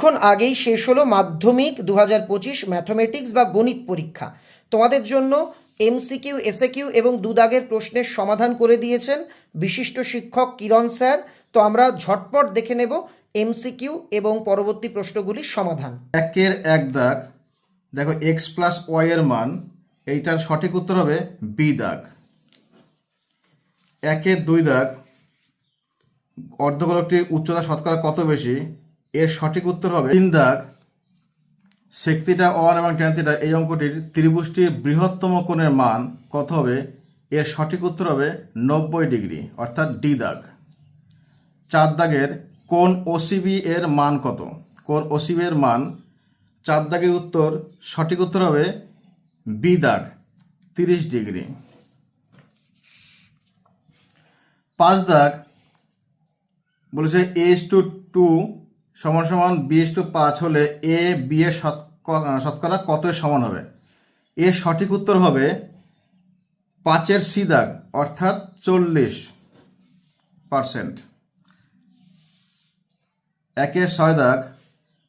কিছুক্ষণ আগেই শেষ হলো মাধ্যমিক দু হাজার পঁচিশ ম্যাথমেটিক্স বা গণিত পরীক্ষা। তোমাদের জন্য এমসিকিউ, এসএকিউ এবং দুদাগের প্রশ্নের সমাধান করে দিয়েছেন বিশিষ্ট শিক্ষক কিরণ স্যার। তো আমরা ঝটপট দেখে নেব এমসিকিউ এবং পরবর্তী প্রশ্নগুলির সমাধান। একের এক দাগ। দেখো এক্স প্লাস ওয়াই এর মান, এইটার সঠিক উত্তর হবে বি দাগ। একের দুই দাগ। অর্ধগোলকটির উচ্চতা শতকরা কত বেশি? এর সঠিক উত্তর হবে তিন দাগ সেক্তিটা ওয়ান এবং ট্যান্থিটা এই অঙ্কটির ত্রিভুজটির বৃহত্তম কোণের মান কত হবে? এর সঠিক উত্তর হবে নব্বই ডিগ্রি, অর্থাৎ ডি দাগ। চার দাগের কোন ওসিবি এর মান কত? কোন ওসিবি এর মান, চার দাগের উত্তর, সঠিক উত্তর হবে বি দাগ, তিরিশ ডিগ্রি। পাঁচ দাগ বলেছে এইচ টু টু সমান সমান বি এস টু পাঁচ হলে এ, বি এর শতক- শতকরা কত সমান হবে? এর সঠিক উত্তর হবে পাঁচের সি দাগ, অর্থাৎ চল্লিশ পার্সেন্ট। একের ছয় দাগ,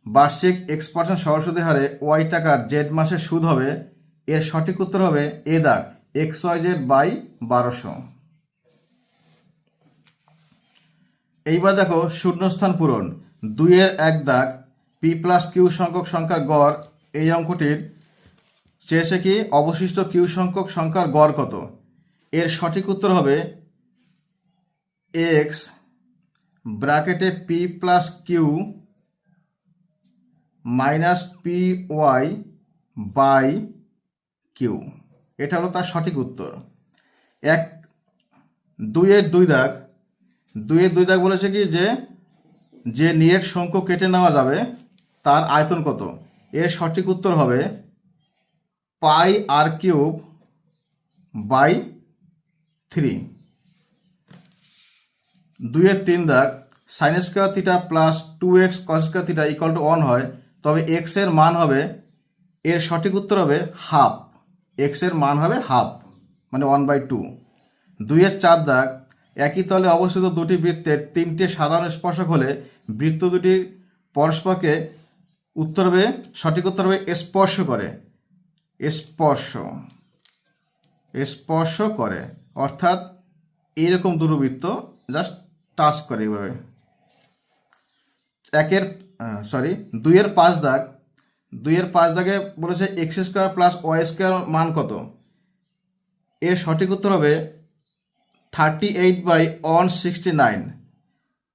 বার্ষিক এক্স পার্সেন্ট সরস্বতী হারে ওয়াই টাকার জেড মাসে সুদ হবে, এর সঠিক উত্তর হবে এ দাগ, এক্স ওয়াই জেড বাই বারোশো। এইবার দেখো শূন্যস্থান পূরণ। দুইয়ের এক দাগ, পি প্লাস কিউ সংখ্যক সংখ্যার গড়, এই অঙ্কটির চেয়েছে কি অবশিষ্ট কিউ সংখ্যক সংখ্যার গড় কত? এর সঠিক উত্তর হবে এক্স ব্র্যাকেটে P plus Q minus P Y by Q. এটা হলো তার সঠিক উত্তর। এক, দুইয়ের দুই দাগ, দুইয়ের দুই দাগ বলেছে কি যে যে নিয়েট সংখ্য কেটে নেওয়া যাবে, তার আয়তন কত? এর সঠিক উত্তর হবে pi r cube by three. দুইয়ের তিন দাগ, sine square theta plus two x cos square theta equal to one হয়, তবে এক্সের মান হবে, এর সঠিক উত্তর হবে হাফ। এক্সের মান হবে হাফ মানে ওয়ান বাই টু। দুইয়ের চার দাগ একই তলে অবস্থিত দুটি বৃত্তের তিনটে সাধারণ স্পর্শক হলে বৃত্ত দুটির পরস্পরকে উত্তর হবে সঠিক উত্তর হবে স্পর্শ করে। স্পর্শ। স্পর্শ করে। অর্থাৎ এইরকম দুরবৃত্ত জাস্ট টাচ করে এইভাবে। একের সরি দুইয়ের পাঁচ দাগ। দুইয়ের পাঁচ দাগে বলেছে x square plus y square মান কত? এর সঠিক উত্তর হবে thirty eight by one sixty nine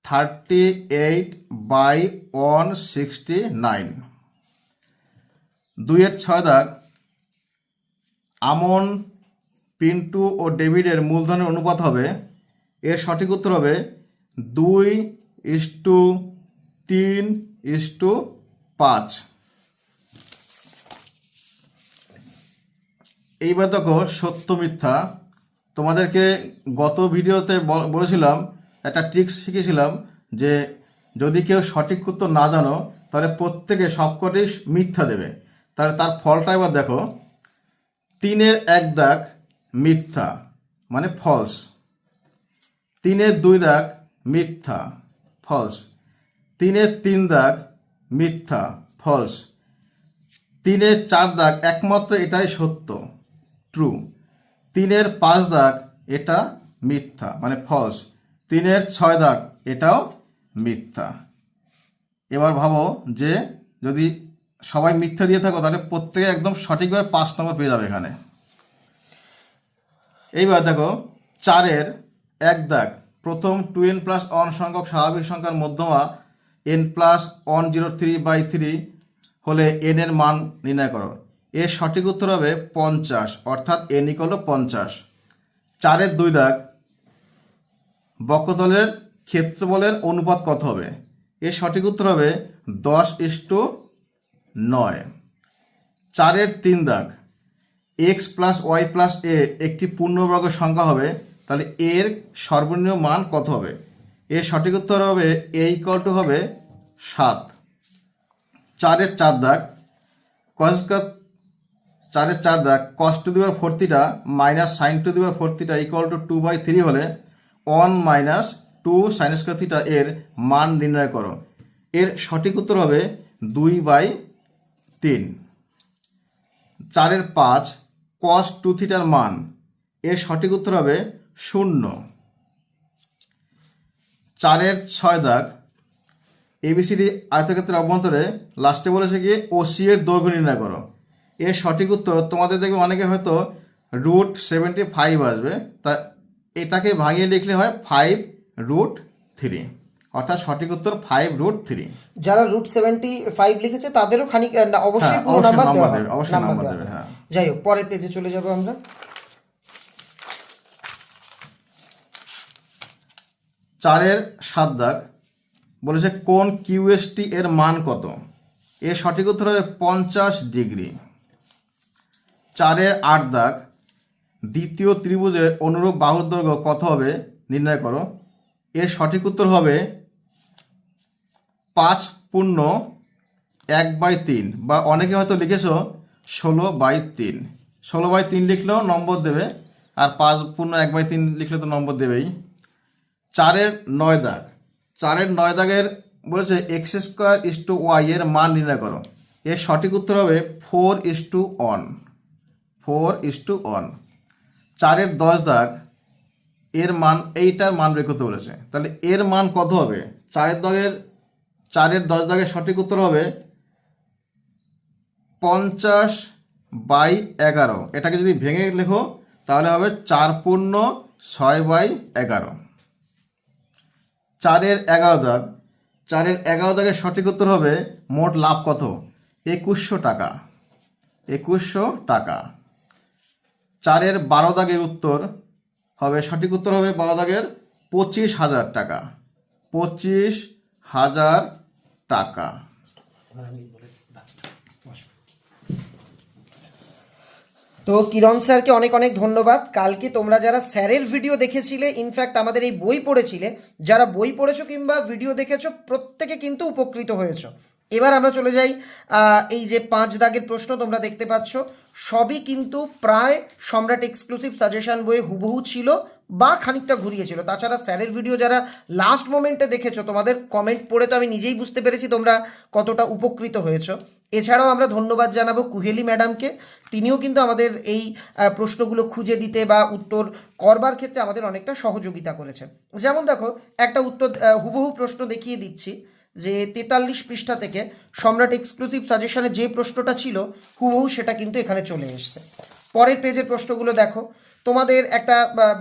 thirty eight by one sixty nine দুইয়ের ছয় দাগ। আমন, পিন্টু ও ডেভিডের মূলধনের অনুপাত হবে। এর সঠিক উত্তর হবে দুই ইস টু তিন ইস টু পাঁচ। এইবার দেখো সত্য মিথ্যা। তোমাদেরকে গত ভিডিওতে বলেছিলাম, একটা ট্রিক্স শিখেছিলাম যে যদি কেউ সঠিক উত্তর না জানো, তাহলে প্রত্যেকে সবকটি মিথ্যা দেবে। তাহলে তার ফলটা এবার দেখো। তিনের এক দাগ মিথ্যা মানে ফলস তিনের দুই দাগ মিথ্যা ফলস তিনের তিন দাগ মিথ্যা ফলস তিনের চার দাগ একমাত্র এটাই সত্য ট্রু তিনের পাঁচ দাগ এটা মিথ্যা মানে ফলস তিনের ছয় দাগ এটাও মিথ্যা। এবার ভাবো যে যদি সবাই মিথ্যা দিয়ে থাকো, তাহলে প্রত্যেকে একদম সঠিকভাবে পাঁচ নম্বর পেয়ে যাবে এখানে। এইবার দেখো, চারের এক দাগ। প্রথম টু এন প্লাস ওয়ান সংখ্যক স্বাভাবিক সংখ্যার মধ্যমা n plus one zero three by three হলে এন এর মান নির্ণয় করো। এর সঠিক উত্তর হবে পঞ্চাশ, অর্থাৎ এন ইকল পঞ্চাশ। চারের দুই দাগ বক্ষতলের ক্ষেত্রফলের অনুপাত কত হবে? এর সঠিক উত্তর হবে দশ ইস্টু নয়। চারের তিন দাগ x plus y plus a একটি পূর্ণবর্গ সংখ্যা হবে, তাহলে এর সর্বনিম্ন মান কত হবে? এর সঠিক উত্তর হবে এ ইকল টু হবে সাত। চারের চার দাগ কস চারের চার দাগ কস টু দিবার ফোরটিটা মাইনাস সাইন টু দিবার four theta equal to two by three হলে one minus two sine square theta এর মান নির্ণয় করো। এর সঠিক উত্তর হবে দুই বাই তিন। চারের পাঁচ কস টু থিটার মান, এর সঠিক উত্তর হবে শূন্য। চারের ছয় দাগ এবিসিডি আয়তক্ষেত্রের অভ্যন্তরে লাস্টে বলেছে কি ও সি এর দৈর্ঘ্য নির্ণয় করো। এর সঠিক উত্তর তোমাদের দেখবে অনেকে হয়তো রুট সেভেন্টি ফাইভ আসবে। তা এটাকে ভাঙিয়ে লিখলে হয় ফাইভ রুট থ্রি অর্থাৎ সঠিক উত্তর ফাইভ রুট থ্রি যারা রুট সেভেন্টি ফাইভ লিখেছে তাদেরও খানিক অবশ্যই হ্যাঁ, পুরো অবশ্যই নাম্বার নাম্বার দেবে, অবশ্যই নাম্বার নাম্বার দেবে, হ্যাঁ। যাই হোক পরের পেজে চলে যাব আমরা। চারের সাত দাগ। বলেছে কোন কিউএসটি এর মান কত? এর সঠিক উত্তর হবে পঞ্চাশ ডিগ্রি। চারের আট দাগ, দ্বিতীয় ত্রিভুজের অনুরূপ বাহুর দৈর্ঘ্য কত হবে নির্ণয় করো। এর সঠিক উত্তর হবে পাঁচ পূর্ণ এক বাই তিন বা অনেকে হয়তো লিখেছো ষোলো বাই তিন। ষোলো বাই তিন লিখলেও নম্বর দেবে আর পাঁচ পূর্ণ এক বাই তিন লিখলে তো নম্বর দেবেই। চারের নয় দাগ, চারের নয় দাগের বলেছে x square is to y এর মান নির্ণয় করো। এর সঠিক উত্তর হবে four is to one. Four is to one চারের দশ দাগ, এর মান, এইটার মান বের করতে বলেছে। তাহলে এর মান কত হবে? চারের দাগের, চারের দশ দাগের সঠিক উত্তর হবে পঞ্চাশ বাই এগারো। এটাকে যদি ভেঙে লেখো, তাহলে হবে চার পূর্ণ ছয় বাই এগারো। চারের এগারো দাগ, চারের এগারো দাগের সঠিক উত্তর হবে মোট লাভ কত? একুশশো টাকা। একুশশো টাকা। চারের বারো দাগের উত্তর হবে, সঠিক উত্তর হবে বারো দাগের পঁচিশ হাজার টাকা। পঁচিশ হাজার টাকা। তো কিরণ স্যারকে অনেক অনেক ধন্যবাদ। কালকে তোমরা যারা স্যারের ভিডিও দেখেছিলে ইনফ্যাক্ট আমাদের এই বই পড়েছিলে, যারা বই পড়েছো কিংবা ভিডিও দেখেছ, প্রত্যেকে কিন্তু উপকৃত হয়েছো। এবার আমরা চলে যাই এই যে পাঁচ দাগের প্রশ্ন তোমরা দেখতে পাচ্ছ। সবই কিন্তু প্রায় সম্রাট এক্সক্লুসিভ সাজেশন বইয়ে হুবহু ছিল বা খানিকটা ঘুরিয়েছিল। তাছাড়া স্যারের ভিডিও যারা লাস্ট মোমেন্টে দেখেছ, তোমাদের কমেন্ট পড়ে তো আমি নিজেই বুঝতে পেরেছি তোমরা কতটা উপকৃত হয়েছো। এছাড়াও আমরা ধন্যবাদ জানাব কুহেলি ম্যাডামকে। তিনিও কিন্তু আমাদের এই প্রশ্নগুলো খুঁজে দিতে বা উত্তর করবার ক্ষেত্রে আমাদের অনেকটা সহযোগিতা করেছেন। যেমন দেখো, একটা উত্তর হুবহু প্রশ্ন দেখিয়ে দিচ্ছি। যে তেতাল্লিশ পৃষ্ঠা থেকে সম্রাট এক্সক্লুসিভ সাজেশনে যে প্রশ্নটা ছিল, হুবহু সেটা কিন্তু এখানে চলে এসছে। পরের পেজের প্রশ্নগুলো দেখো। তোমাদের একটা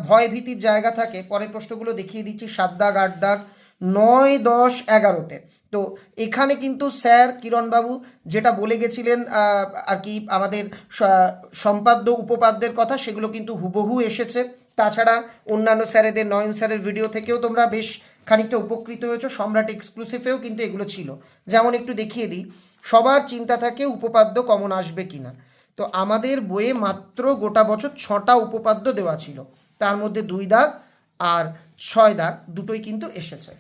ভয় ভীতির জায়গা থাকে। পরের প্রশ্নগুলো দেখিয়ে দিচ্ছি সাত দাগ, আট দাগ, নয়, দশ, এগারোতে। তো এখানে কিন্তু স্যার কিরণবাবু যেটা বলে গেছিলেন আর কি আমাদের সম্পাদ্য উপপাদ্যের কথা, সেগুলো কিন্তু হুবহু এসেছে। তাছাড়া অন্যান্য স্যারেদের, নয়ন স্যারের ভিডিও থেকেও তোমরা বেশ খানিকটা উপকৃত হয়েছো, সম্রাট এক্সক্লুসিভেও কিন্তু এগুলো ছিল। যেমন একটু দেখিয়ে দিই, সবার চিন্তা থাকে উপপাদ্য কমন আসবে কিনা। তো আমাদের বইয়ে মাত্র গোটা বছর ছটা উপপাদ্য দেওয়া ছিল। তার মধ্যে দুই দাগ আর ছয় দাগ দুটোই কিন্তু এসেছে।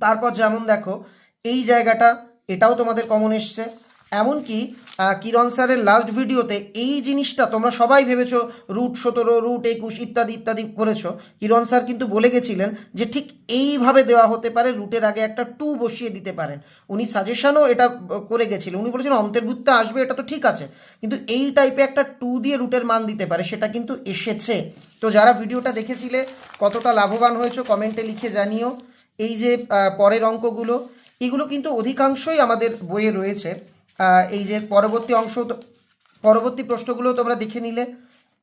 তারপর যেমন দেখো, এই জায়গাটা, এটাও তোমাদের কমন এসছে। এমনকি কিরণ স্যারের লাস্ট ভিডিওতে এই জিনিসটা তোমরা সবাই ভেবেছো রুট সতেরো রুট একুশ ইত্যাদি ইত্যাদি করেছ। কিরণ স্যার কিন্তু বলে গেছিলেন যে ঠিক এইভাবে দেওয়া হতে পারে রুটের আগে একটা টু বসিয়ে দিতে পারেন। উনি সাজেশনও এটা করে গেছিলেন। উনি বলেছিলেন, অন্তর্ভুক্ত আসবে, এটা তো ঠিক আছে। কিন্তু এই টাইপে একটা টু দিয়ে রুটের মান দিতে পারে, সেটা কিন্তু এসেছে। তো যারা ভিডিওটা দেখেছিলে, কতটা লাভবান হয়েছো কমেন্টে লিখে জানিও। এই যে পরের অঙ্কগুলো, এগুলো কিন্তু অধিকাংশই আমাদের বইয়ে রয়েছে। এই যে পরবর্তী অংশ পরবর্তী প্রশ্নগুলো তোমরা দেখে নিলে।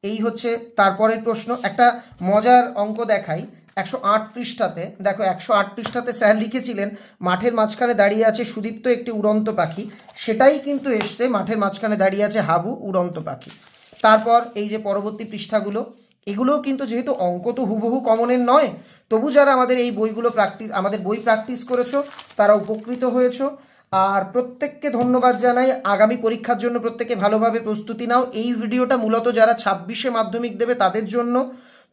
এই হচ্ছে তারপরের প্রশ্ন। একটা মজার অঙ্ক দেখাই। একশো আট পৃষ্ঠাতে, দেখো একশো আট পৃষ্ঠাতে স্যার লিখেছিলেন, মাঠের মাঝখানে দাঁড়িয়ে আছে সুদীপ্ত একটি উড়ন্ত পাখি। সেটাই কিন্তু এসছে মাঠের মাঝখানে দাঁড়িয়ে আছে হাবু উড়ন্ত পাখি। তারপর এই যে পরবর্তী পৃষ্ঠাগুলো, এগুলোও কিন্তু যেহেতু অঙ্ক তো হুবহু কমনের নয়, তবু যারা আমাদের এই বইগুলো প্র্যাকটিস, আমাদের বই প্র্যাকটিস করেছ, তারা উপকৃত হয়েছো। আর প্রত্যেককে ধন্যবাদ জানাই। আগামী পরীক্ষার জন্য প্রত্যেকে ভালোভাবে প্রস্তুতি নাও। এই ভিডিওটা মূলত যারা ছাব্বিশে মাধ্যমিক দেবে তাদের জন্য।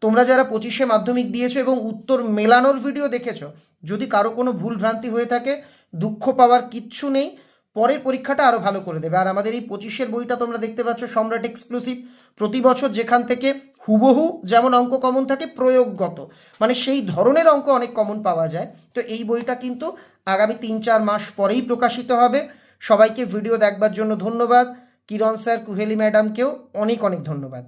তোমরা যারা পঁচিশে মাধ্যমিক দিয়েছ এবং উত্তর মেলানোর ভিডিও দেখেছ, যদি কারও কোনো ভুল ভ্রান্তি হয়ে থাকে, দুঃখ পাওয়ার কিচ্ছু নেই, পরের পরীক্ষাটা আরও ভালো করে দেবে। আর আমাদের এই পঁচিশের বইটা তোমরা দেখতে পাচ্ছ, সম্রাট এক্সক্লুসিভ। প্রতি বছর যেখান থেকে হুবহু যেমন অঙ্ক কমন থাকে, প্রয়োগগত। মানে সেই ধরনের অঙ্ক অনেক কমন পাওয়া যায়। তো এই বইটা কিন্তু আগামী তিন চার মাস পরেই প্রকাশিত হবে। সবাইকে ভিডিও দেখবার জন্য ধন্যবাদ। কিরণ স্যার, কুহেলি ম্যাডামকেও অনেক অনেক ধন্যবাদ।